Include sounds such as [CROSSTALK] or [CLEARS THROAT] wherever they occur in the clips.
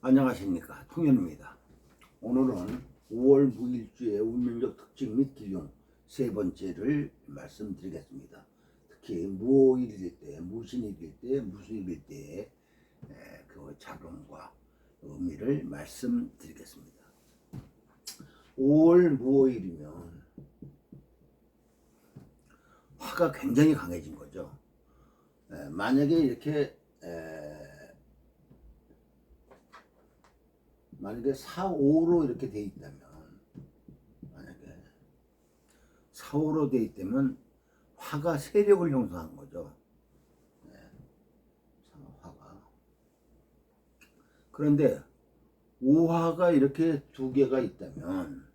안녕하십니까 통현입니다. 오늘은 5월 무일주의 운명적 특징 및 기용 세 번째를 말씀드리겠습니다. 특히 무오일일 때, 무신일일 때, 무수일일 때의 에, 그 작용과 의미를 말씀드리겠습니다. 5월 무오일이면 화가 굉장히 강해진 거죠. 에, 만약에 이렇게 에, 만약에 4, 5로 이렇게 돼 있다면 만약에 4, 5로 돼 있다면 화가 세력을 형성한 거죠. 네. 화가. 그런데 5화가 이렇게 두 개가 있다면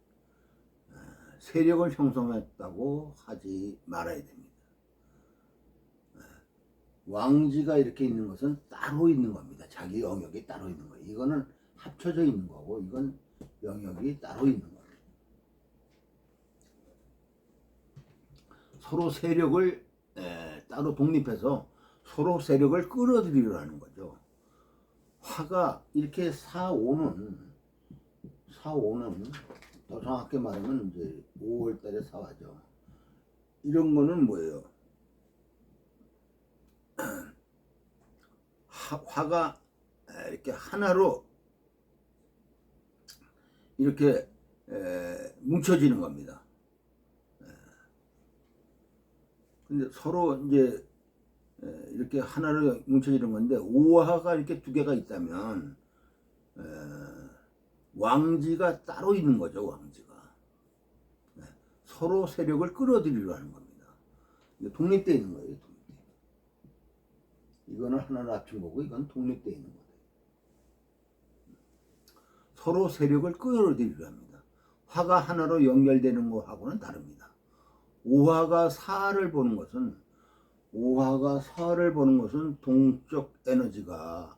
아, 세력을 형성했다고 하지 말아야 됩니다. 네. 왕지가 이렇게 있는 것은 따로 있는 겁니다. 자기 영역이 따로 있는 거예요. 이거는 합쳐져 있는 거고 이건 영역이 따로 있는 겁니다. 서로 세력을 에, 따로 독립해서 서로 세력을 끌어들이려는 거죠. 화가 이렇게 4, 5는 4, 5는 더 정확히 말하면 이제 5월 달에 사화죠. 이런 거는 뭐예요? [CLEARS THROAT] 화, 화가 이렇게 하나로 이렇게 에, 뭉쳐지는 겁니다. 에. 근데 서로 이제 에, 이렇게 하나로 뭉쳐지는 건데 오화가 이렇게 두 개가 있다면 에, 왕지가 따로 있는 거죠 왕지가 에, 서로 세력을 끌어들이려 하는 겁니다. 독립되어 있는 거예요. 독립돼. 이거는 하나로 합친 거고 이건 독립되어 있는 거예요. 서로 세력을 끌어들이려 합니다. 화가 하나로 연결되는 것하고는 다릅니다. 오화가 사를 보는 것은 오화가 사를 보는 것은 동쪽 에너지가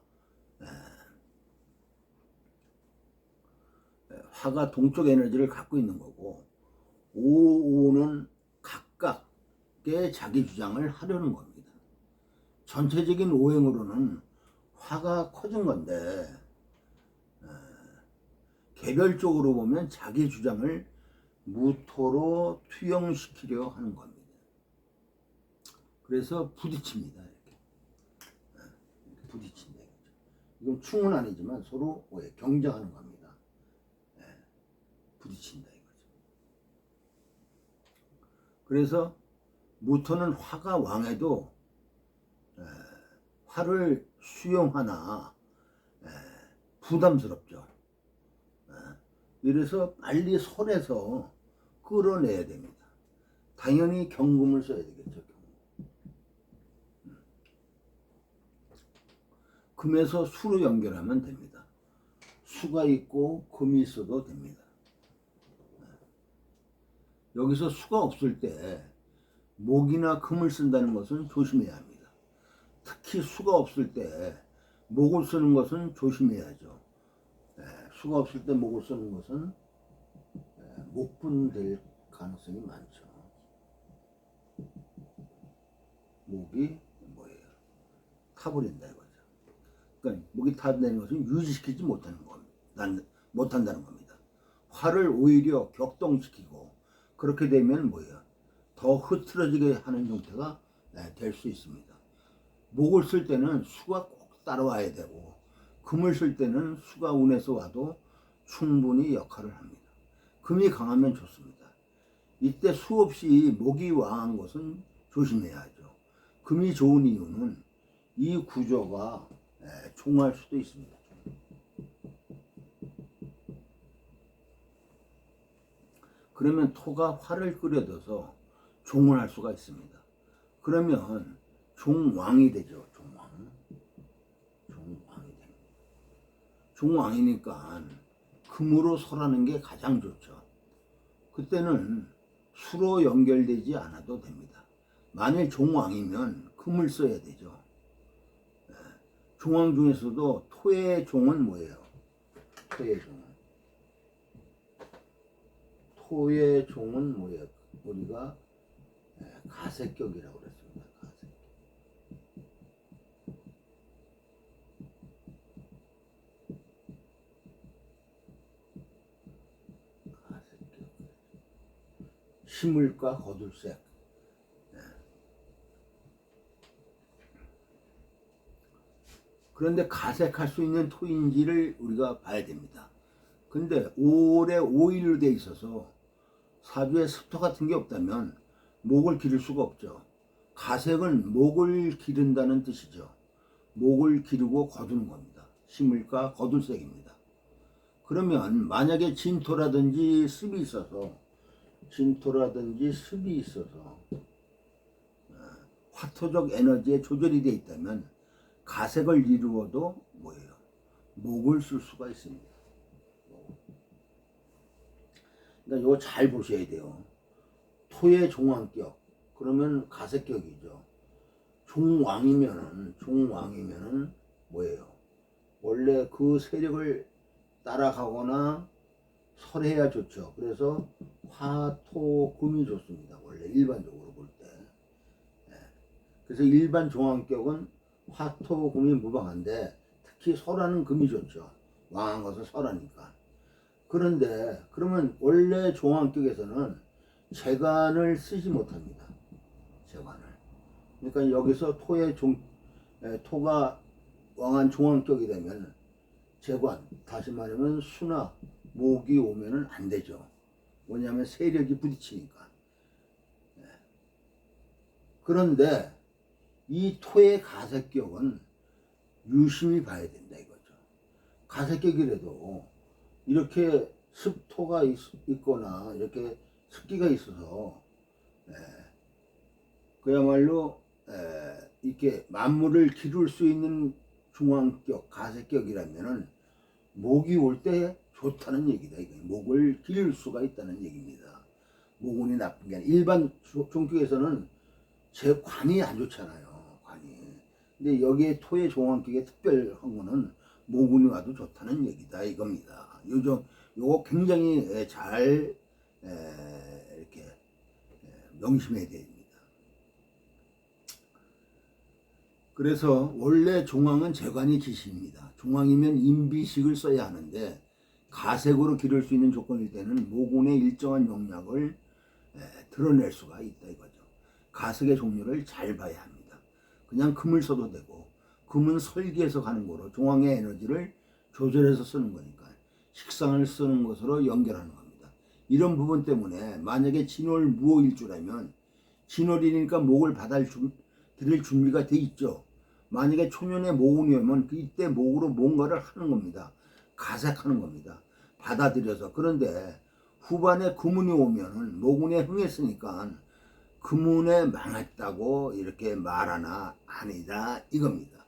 화가 동쪽 에너지를 갖고 있는 거고 오오는 각각의 자기 주장을 하려는 겁니다. 전체적인 오행으로는 화가 커진 건데 개별적으로 보면 자기 주장을 무토로 투영시키려 하는 겁니다. 그래서 부딪힙니다. 이렇게 부딪힌다. 이건 충은 아니지만 서로 경쟁하는 겁니다. 부딪힌다 이거죠. 그래서 무토는 화가 왕해도 화를 수용하나 부담스럽죠. 이래서 빨리 손에서 끌어내야 됩니다. 당연히 경금을 써야 되겠죠. 경금. 금에서 수로 연결하면 됩니다. 수가 있고 금이 있어도 됩니다. 여기서 수가 없을 때 목이나 금을 쓴다는 것은 조심해야 합니다. 특히 수가 없을 때 목을 쓰는 것은 조심해야죠. 수가 없을 때 목을 쓰는 것은 목분될 가능성이 많죠. 목이 뭐예요? 타버린다 이거죠. 그러니까 목이 타버리는 것은 유지시키지 못하는 겁니다. 못한다는 겁니다. 화를 오히려 격동시키고 그렇게 되면 뭐예요? 더 흐트러지게 하는 형태가 될 수 있습니다. 목을 쓸 때는 수가 꼭 따라와야 되고 금을 쓸 때는 수가 운에서 와도 충분히 역할을 합니다. 금이 강하면 좋습니다. 이때 수없이 목이 왕한 것은 조심해야 하죠. 금이 좋은 이유는 이 구조가 종할 수도 있습니다. 그러면 토가 화를 끓여둬서 종을 할 수가 있습니다. 그러면 종왕이 되죠. 종왕. 종왕이 됩니다. 종왕이니까 금으로 설하는 게 가장 좋죠. 그때는 수로 연결되지 않아도 됩니다. 만일 종왕이면 금을 써야 되죠. 예. 종왕 중에서도 토의 종은 뭐예요? 토의 종은 토의 종은 뭐예요? 우리가 예, 가색격이라고 그랬습니다. 가색. 식물과 거둘색. 예. 그런데 가색할 수 있는 토인지를 우리가 봐야 됩니다. 근데 올해 5일로 돼 있어서 사주에 습토 같은 게 없다면 목을 기를 수가 없죠. 가색은 목을 기른다는 뜻이죠. 목을 기르고 거두는 겁니다. 식물과 거둘색입니다. 그러면 만약에 진토라든지 습이 있어서 진토라든지 습이 있어서 어, 화토적 에너지에 조절이 되어 있다면 가색을 이루어도 뭐예요? 목을 쓸 수가 있습니다. 그러니까 이거 잘 보셔야 돼요. 토의 종왕격 그러면 가색격이죠. 종왕이면은 종왕이면은 뭐예요? 원래 그 세력을 따라가거나 설해야 좋죠. 그래서 화토금이 좋습니다. 원래 일반적으로 볼 때. 예. 그래서 일반 종왕격은 화토금이 무방한데 특히 설하는 금이 좋죠. 왕한 것은 설하니까. 그런데 그러면 원래 종왕격에서는 재관을 쓰지 못합니다. 재관을. 그러니까 여기서 토의 종 에, 토가 왕한 종왕격이 되면 재관 다시 말하면 수나 목이 오면은 안 되죠. 뭐냐면 세력이 부딪히니까. 예. 그런데 이 토의 가색격은 유심히 봐야 된다 이거죠. 가색격이라도 이렇게 습토가 있, 거나 이렇게 습기가 있어서 예, 그야말로 에, 이렇게 만물을 기를 수 있는 중앙격, 가색격이라면은 목이 올때 좋다는 얘기다. 이거 목을 기를 수가 있다는 얘기입니다. 목운이 나쁜 게 아니라 일반 조- 종격에서는 제 관이 안 좋잖아요. 관이. 근데 여기에 토의 종왕격에 특별한 거는 목운이 와도 좋다는 얘기다 이겁니다. 요즘 요거 굉장히 에, 잘 에, 이렇게 에, 명심해야 됩니다. 그래서 원래 종왕은 재관이 기시입니다. 종왕이면 인비식을 써야 하는데 가색으로 기를 수 있는 조건일 때는 모군의 일정한 용량을 에, 드러낼 수가 있다 이거죠. 가색의 종류를 잘 봐야 합니다. 그냥 금을 써도 되고 금은 설계해서 가는 거로 종왕의 에너지를 조절해서 쓰는 거니까 식상을 쓰는 것으로 연결하는 겁니다. 이런 부분 때문에 만약에 진월 무호일 줄 알면 진월이니까 목을 받을 준, 드릴 준비가 돼 있죠. 만약에 초년에 모운이 오면 그 이때 목으로 뭔가를 하는 겁니다. 가색하는 겁니다. 받아들여서. 그런데 후반에 금운이 오면은 모군에 흥했으니까 금운에 망했다고 이렇게 말하나 아니다 이겁니다.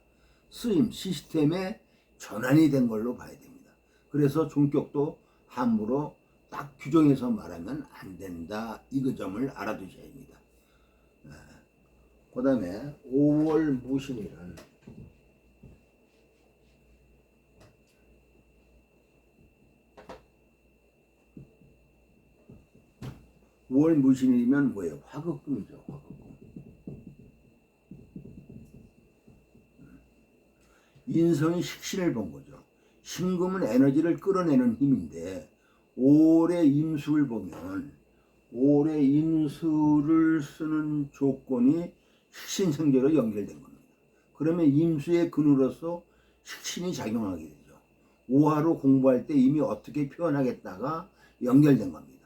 쓰임 시스템의 전환이 된 걸로 봐야 됩니다. 그래서 종격도 함부로 딱 규정해서 말하면 안 된다. 이 그 점을 알아두셔야 합니다. 그 다음에 5월 무신일은 5월 무신일이면 뭐예요? 화극금이죠. 화극금. 인성이 식신을 본 거죠. 신금은 에너지를 끌어내는 힘인데 올해 임수를 보면 올해 임수를 쓰는 조건이 식신성계로 연결된 겁니다. 그러면 임수의 근으로서 식신이 작용하게 되죠. 오화로 공부할 때 이미 어떻게 표현하겠다가 연결된 겁니다.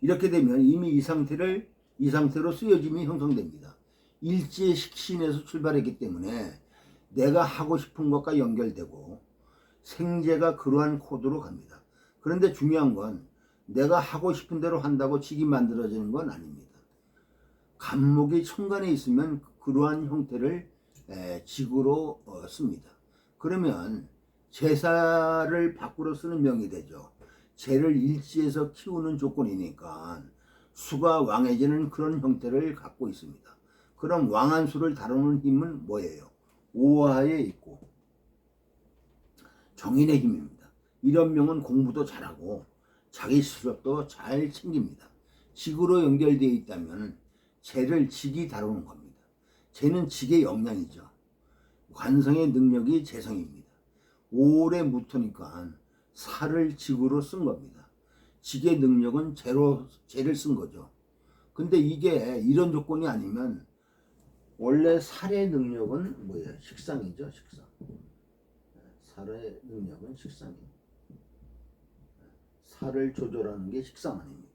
이렇게 되면 이미 이 상태를 이 상태로 쓰여짐이 형성됩니다. 일지의 식신에서 출발했기 때문에 내가 하고 싶은 것과 연결되고 생제가 그러한 코드로 갑니다. 그런데 중요한 건 내가 하고 싶은 대로 한다고 직이 만들어지는 건 아닙니다. 간목이 천간에 있으면 그러한 형태를 에, 직으로 어, 씁니다. 그러면 제사를 밖으로 쓰는 명이 되죠. 재를 일지에서 키우는 조건이니까 수가 왕해지는 그런 형태를 갖고 있습니다. 그럼 왕한 수를 다루는 힘은 뭐예요? 오화에 있고 정인의 힘입니다. 이런 명은 공부도 잘하고 자기 실력도 잘 챙깁니다. 직으로 연결되어 있다면 재를 직이 다루는 겁니다. 재는 직의 역량이죠. 관성의 능력이 재성입니다. 오래 묻으니까 살을 직으로 쓴 겁니다. 직의 능력은 재로 재를 쓴 거죠. 근데 이게 이런 조건이 아니면 원래 살의 능력은 뭐예요? 식상이죠, 식상. 살의 능력은 식상이에요. 살을 조절하는 게 식상 아닙니까?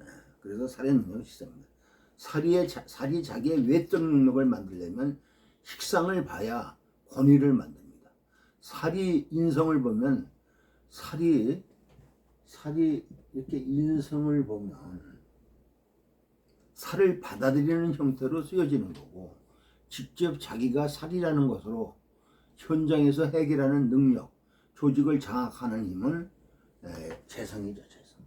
예, 그래서 살의 능력은 식상입니다. 살이, 자, 살이 자기의 외적 능력을 만들려면 식상을 봐야 권위를 만듭니다. 살이 인성을 보면 살이 살이 이렇게 인성을 보면 살을 받아들이는 형태로 쓰여지는 거고 직접 자기가 살이라는 것으로 현장에서 해결하는 능력, 조직을 장악하는 에, 재성이죠, 재성.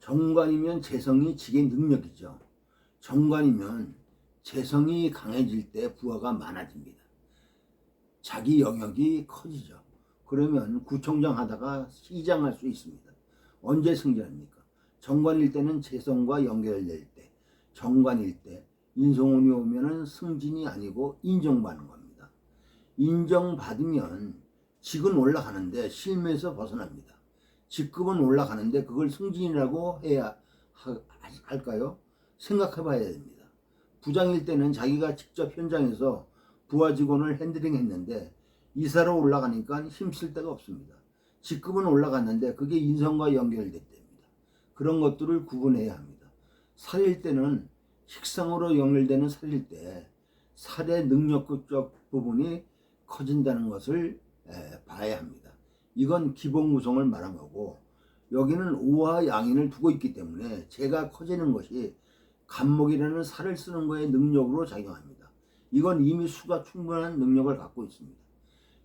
정관이면 재성이 지게 능력이죠. 정관이면 재성이 강해질 때 부하가 많아집니다. 자기 영역이 커지죠. 그러면 구청장 하다가 시장 할 수 있습니다. 언제 승진합니까? 정관일 때는 재성과 연결될 때, 정관일 때 인성운이 오면은 승진이 아니고 인정받는 겁니다. 인정받으면 직은 올라가는데 실무에서 벗어납니다. 직급은 올라가는데 그걸 승진이라고 해야 하- 할까요? 생각해 봐야 됩니다. 부장일 때는 자기가 직접 현장에서 부하 직원을 핸들링 했는데 이사로 올라가니까 힘쓸 데가 없습니다. 직급은 올라갔는데 그게 인성과 연결됐답니다. 그런 것들을 구분해야 합니다. 살일 때는 식상으로 연결되는 살일 때 살의 능력적 부분이 커진다는 것을 에, 봐야 합니다. 이건 기본 구성을 말한 거고 여기는 오와 양인을 두고 있기 때문에 제가 커지는 것이 간목이라는 살을 쓰는 거에 능력으로 작용합니다. 이건 이미 수가 충분한 능력을 갖고 있습니다.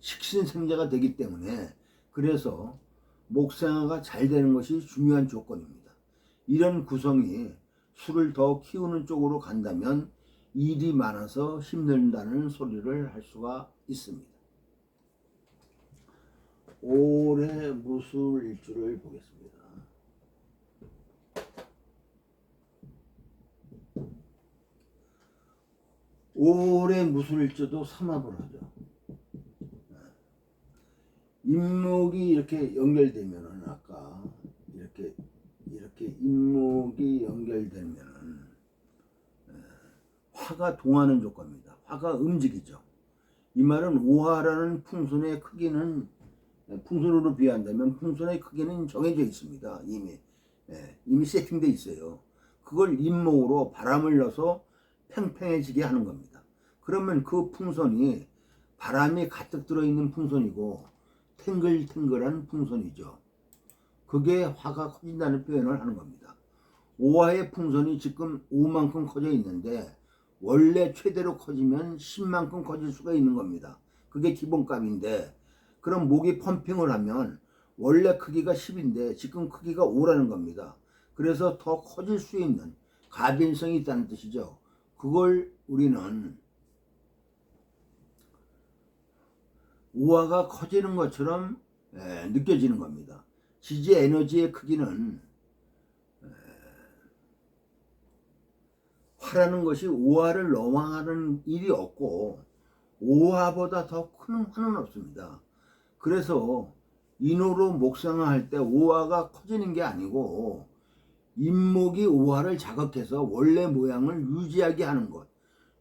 식신생자가 되기 때문에 그래서 목생화가 잘 되는 것이 중요한 조건입니다. 이런 구성이 수를 더 키우는 쪽으로 간다면 일이 많아서 힘든다는 소리를 할 수가 있습니다. 올해 무술 일주를 보겠습니다. 올해 무술 일주도 삼합을 하죠. 임목이 이렇게 연결되면은 아까 이렇게 이렇게 임목이 연결되면은 에, 화가 동하는 조건입니다. 화가 움직이죠. 이 말은 오화라는 풍선의 크기는 에, 풍선으로 비한다면 풍선의 크기는 정해져 있습니다. 이미 예, 이미 세팅돼 있어요. 그걸 임목으로 바람을 넣어서 팽팽해지게 하는 겁니다. 그러면 그 풍선이 바람이 가득 들어있는 풍선이고 탱글탱글한 풍선이죠. 그게 화가 커진다는 표현을 하는 겁니다. 오화의 풍선이 지금 5만큼 커져 있는데 원래 최대로 커지면 10만큼 커질 수가 있는 겁니다. 그게 기본값인데 그럼 목이 펌핑을 하면 원래 크기가 10인데 지금 크기가 5라는 겁니다. 그래서 더 커질 수 있는 가변성이 있다는 뜻이죠. 그걸 우리는 우화가 커지는 것처럼 에, 느껴지는 겁니다. 지지 에너지의 크기는 에, 화라는 것이 오화를 넘어가는 일이 없고 오화보다 더 큰 화는 없습니다. 그래서 인호로 목상화할 때 오화가 커지는 게 아니고 인목이 오화를 자극해서 원래 모양을 유지하게 하는 것,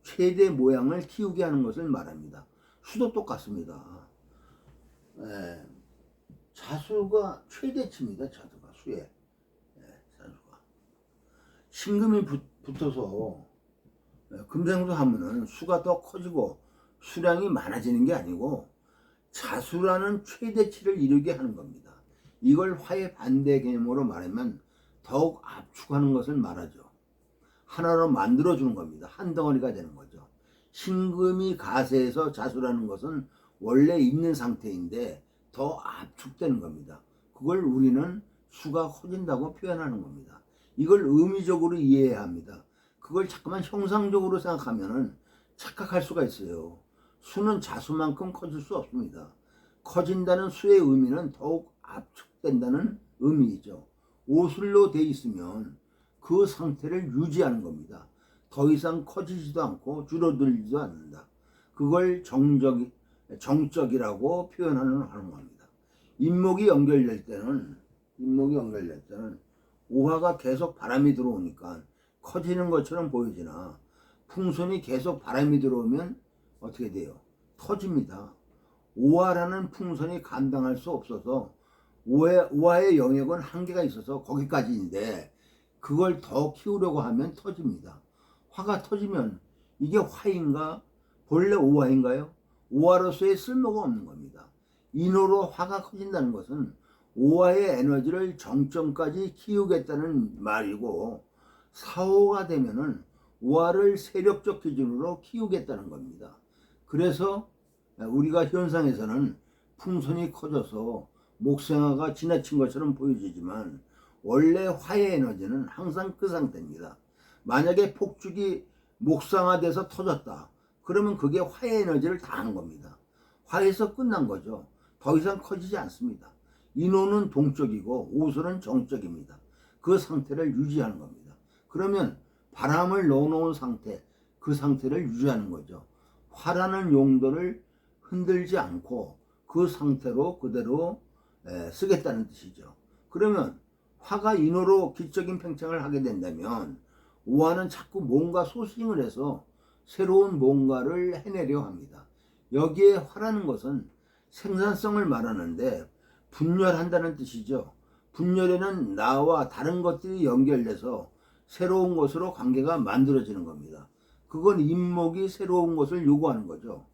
최대 모양을 키우게 하는 것을 말합니다. 수도 똑같습니다. 예, 자수가 최대치입니다. 자수가 수에 예, 자수가 신금이 붙, 붙어서 예, 금생수 하면은 수가 더 커지고 수량이 많아지는 게 아니고 자수라는 최대치를 이루게 하는 겁니다. 이걸 화의 반대 개념으로 말하면 더욱 압축하는 것을 말하죠. 하나로 만들어 주는 겁니다. 한 덩어리가 되는 거죠. 신금이 가세에서 자수라는 것은 원래 있는 상태인데 더 압축되는 겁니다. 그걸 우리는 수가 커진다고 표현하는 겁니다. 이걸 의미적으로 이해해야 합니다. 그걸 자꾸만 형상적으로 생각하면은 착각할 수가 있어요. 수는 자수만큼 커질 수 없습니다. 커진다는 수의 의미는 더욱 압축된다는 의미이죠. 오술로 돼 있으면 그 상태를 유지하는 겁니다. 더 이상 커지지도 않고 줄어들지도 않는다. 그걸 정적, 정적이라고 표현하는 하는 겁니다. 인목이 연결될 때는 인목이 연결될 때는 오화가 계속 바람이 들어오니까 커지는 것처럼 보여지나 풍선이 계속 바람이 들어오면 어떻게 돼요? 터집니다. 오화라는 풍선이 감당할 수 없어서 오화, 오화의 영역은 한계가 있어서 거기까지인데 그걸 더 키우려고 하면 터집니다. 화가 터지면 이게 화인가? 본래 오화인가요? 오화로서의 쓸모가 없는 겁니다. 인호로 화가 커진다는 것은 오화의 에너지를 정점까지 키우겠다는 말이고 사호가 되면은 오화를 세력적 기준으로 키우겠다는 겁니다. 그래서 우리가 현상에서는 풍선이 커져서 목생화가 지나친 것처럼 보여지지만 원래 화의 에너지는 항상 그 상태입니다. 만약에 폭죽이 목상화돼서 터졌다. 그러면 그게 화의 에너지를 다 한 겁니다. 화에서 끝난 거죠. 더 이상 커지지 않습니다. 인호는 동적이고 오수는 정적입니다. 그 상태를 유지하는 겁니다. 그러면 바람을 넣어놓은 상태, 그 상태를 유지하는 거죠. 화라는 용도를 흔들지 않고 그 상태로 그대로 에, 쓰겠다는 뜻이죠. 그러면 화가 인호로 기적인 팽창을 하게 된다면 오화는 자꾸 뭔가 소싱을 해서 새로운 뭔가를 해내려 합니다. 여기에 화라는 것은 생산성을 말하는데 분열한다는 뜻이죠. 분열에는 나와 다른 것들이 연결돼서 새로운 것으로 관계가 만들어지는 겁니다. 그건 인목이 새로운 것을 요구하는 거죠.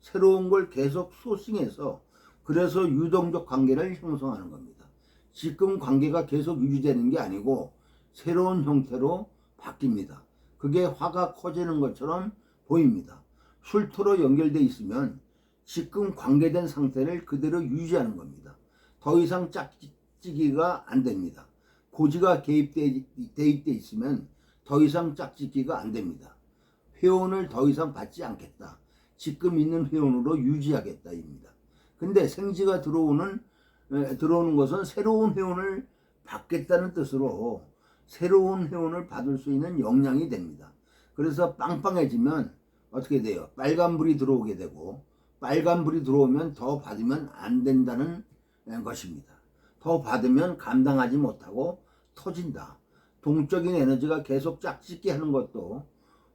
새로운 걸 계속 소싱해서 그래서 유동적 관계를 형성하는 겁니다. 지금 관계가 계속 유지되는 게 아니고 새로운 형태로 바뀝니다. 그게 화가 커지는 것처럼 보입니다. 술토로 연결돼 있으면 지금 관계된 상태를 그대로 유지하는 겁니다. 더 이상 짝짓기가 안 됩니다. 고지가 개입돼 대입돼 있으면 더 이상 짝짓기가 안 됩니다. 회원을 더 이상 받지 않겠다. 지금 있는 회원으로 유지하겠다입니다. 근데 생지가 들어오는 에, 들어오는 것은 새로운 회원을 받겠다는 뜻으로 새로운 회원을 받을 수 있는 역량이 됩니다. 그래서 빵빵해지면 어떻게 돼요? 빨간불이 들어오게 되고 빨간불이 들어오면 더 받으면 안 된다는 것입니다. 더 받으면 감당하지 못하고 터진다. 동적인 에너지가 계속 짝짓기 하는 것도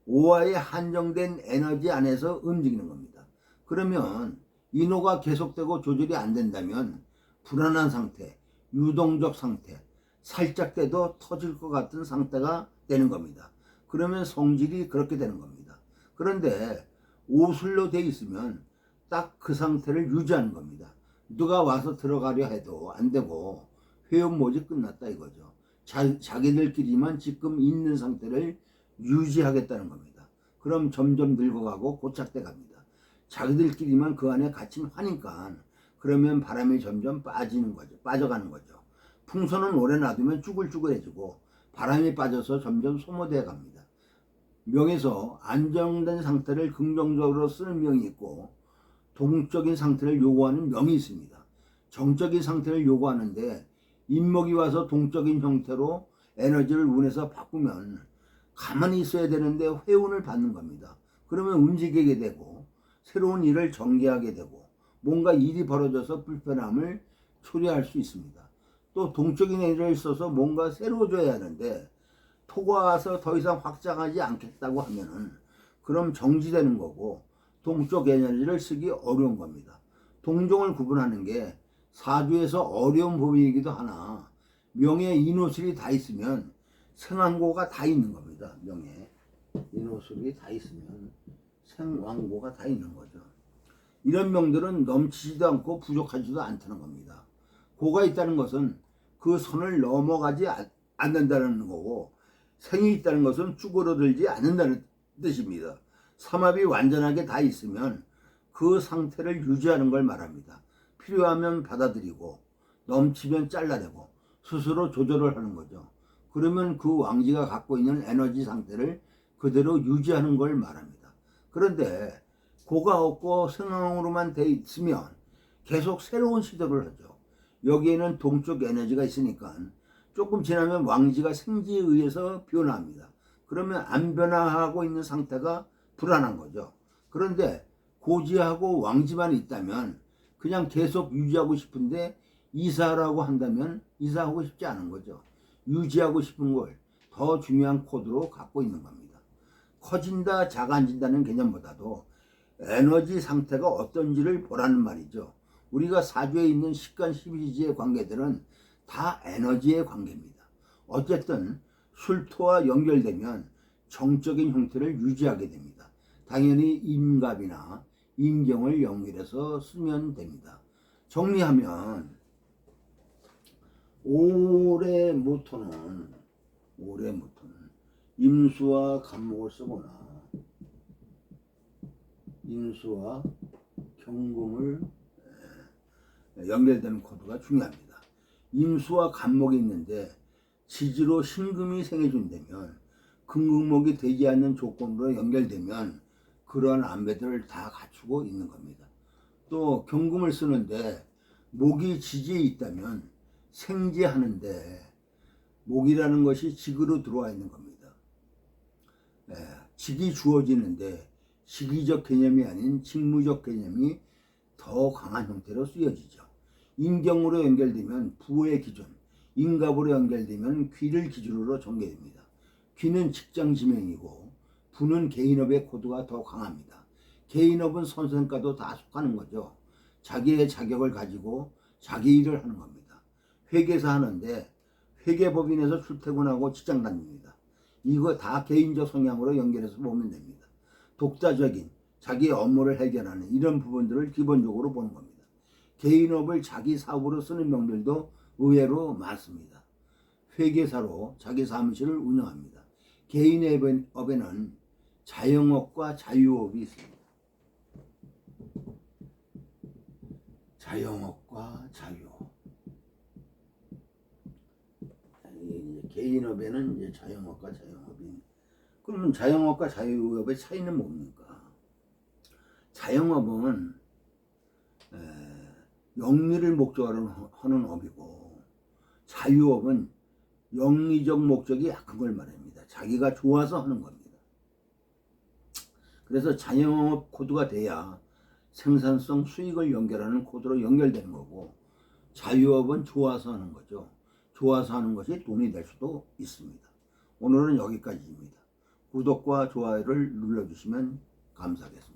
오화에 한정된 에너지 안에서 움직이는 겁니다. 그러면 인호가 계속되고 조절이 안 된다면 불안한 상태, 유동적 상태, 살짝 돼도 터질 것 같은 상태가 되는 겁니다. 그러면 성질이 그렇게 되는 겁니다. 그런데 오술로 돼 있으면 딱 그 상태를 유지하는 겁니다. 누가 와서 들어가려 해도 안 되고 회원 모집 끝났다 이거죠. 자, 자기들끼리만 지금 있는 상태를 유지하겠다는 겁니다. 그럼 점점 늙어가고 고착돼 갑니다. 자기들끼리만 그 안에 갇힌 화니까 그러면 바람이 점점 빠지는 거죠. 빠져가는 거죠. 풍선은 오래 놔두면 쭈글쭈글해지고 바람이 빠져서 점점 소모돼 갑니다. 명에서 안정된 상태를 긍정적으로 쓰는 명이 있고 동적인 상태를 요구하는 명이 있습니다. 정적인 상태를 요구하는데 인목이 와서 동적인 형태로 에너지를 운에서 바꾸면 가만히 있어야 되는데 회운을 받는 겁니다. 그러면 움직이게 되고 새로운 일을 전개하게 되고 뭔가 일이 벌어져서 불편함을 초래할 수 있습니다. 또 동적인 에너지를 써서 뭔가 새로워져야 하는데 토가 와서 더 이상 확장하지 않겠다고 하면은 그럼 정지되는 거고 동쪽 에너지를 쓰기 어려운 겁니다. 동종을 구분하는 게 사주에서 어려운 부분이기도 하나 명예 인호술이 다 있으면 생왕고가 다 있는 겁니다. 명예 인호술이 다 있으면 생왕고가 다 있는 거죠. 이런 명들은 넘치지도 않고 부족하지도 않다는 겁니다. 고가 있다는 것은 그 선을 넘어가지 않는다는 거고 생이 있다는 것은 쭈그러들지 않는다는 뜻입니다. 삼합이 완전하게 다 있으면 그 상태를 유지하는 걸 말합니다. 필요하면 받아들이고 넘치면 잘라내고 스스로 조절을 하는 거죠. 그러면 그 왕지가 갖고 있는 에너지 상태를 그대로 유지하는 걸 말합니다. 그런데 고가 없고 성황으로만 돼 있으면 계속 새로운 시도를 하죠. 여기에는 동쪽 에너지가 있으니까 조금 지나면 왕지가 생지에 의해서 변화합니다. 그러면 안 변화하고 있는 상태가 불안한 거죠. 그런데 고지하고 왕지만 있다면 그냥 계속 유지하고 싶은데 이사라고 한다면 이사하고 싶지 않은 거죠. 유지하고 싶은 걸 더 중요한 코드로 갖고 있는 겁니다. 커진다, 작아진다는 개념보다도 에너지 상태가 어떤지를 보라는 말이죠. 우리가 사주에 있는 식간 12지의 관계들은 다 에너지의 관계입니다. 어쨌든 술토와 연결되면 정적인 형태를 유지하게 됩니다. 당연히 임갑이나 임경을 연결해서 쓰면 됩니다. 정리하면 올해 모토는 올해 모토는 임수와 간목을 쓰거나 임수와 경금을 에, 연결되는 코드가 중요합니다. 임수와 간목이 있는데 지지로 신금이 생겨준다면 금금목이 되지 않는 조건으로 연결되면 그러한 안배들을 다 갖추고 있는 겁니다. 또 경금을 쓰는데 목이 지지에 있다면 생지하는데 목이라는 것이 직으로 들어와 있는 겁니다. 예, 직이 주어지는데 시기적 개념이 아닌 직무적 개념이 더 강한 형태로 쓰여지죠. 인경으로 연결되면 부의 기준, 인갑으로 연결되면 귀를 기준으로 전개됩니다. 귀는 직장 지명이고 부는 개인업의 코드가 더 강합니다. 개인업은 선생과도 다 속하는 거죠. 자기의 자격을 가지고 자기 일을 하는 겁니다. 회계사 하는데 회계법인에서 출퇴근하고 직장 다닙니다. 이거 다 개인적 성향으로 연결해서 보면 됩니다. 독자적인 자기의 업무를 해결하는 이런 부분들을 기본적으로 보는 겁니다. 개인업을 자기 사업으로 쓰는 명들도 의외로 많습니다. 회계사로 자기 사무실을 운영합니다. 개인업에는 자영업과 자유업이 있습니다. 자영업과 자유업. 개인업에는 자영업과 자영업이. 그러면 자영업과 자유업의 차이는 뭡니까? 자영업은 에, 영리를 목적으로 하는 업이고 자유업은 영리적 목적이 약한 걸 말합니다. 자기가 좋아서 하는 겁니다. 그래서 자영업 코드가 돼야 생산성 수익을 연결하는 코드로 연결되는 거고 자유업은 좋아서 하는 거죠. 좋아서 하는 것이 돈이 될 수도 있습니다. 오늘은 여기까지입니다. 구독과 좋아요를 눌러주시면 감사하겠습니다.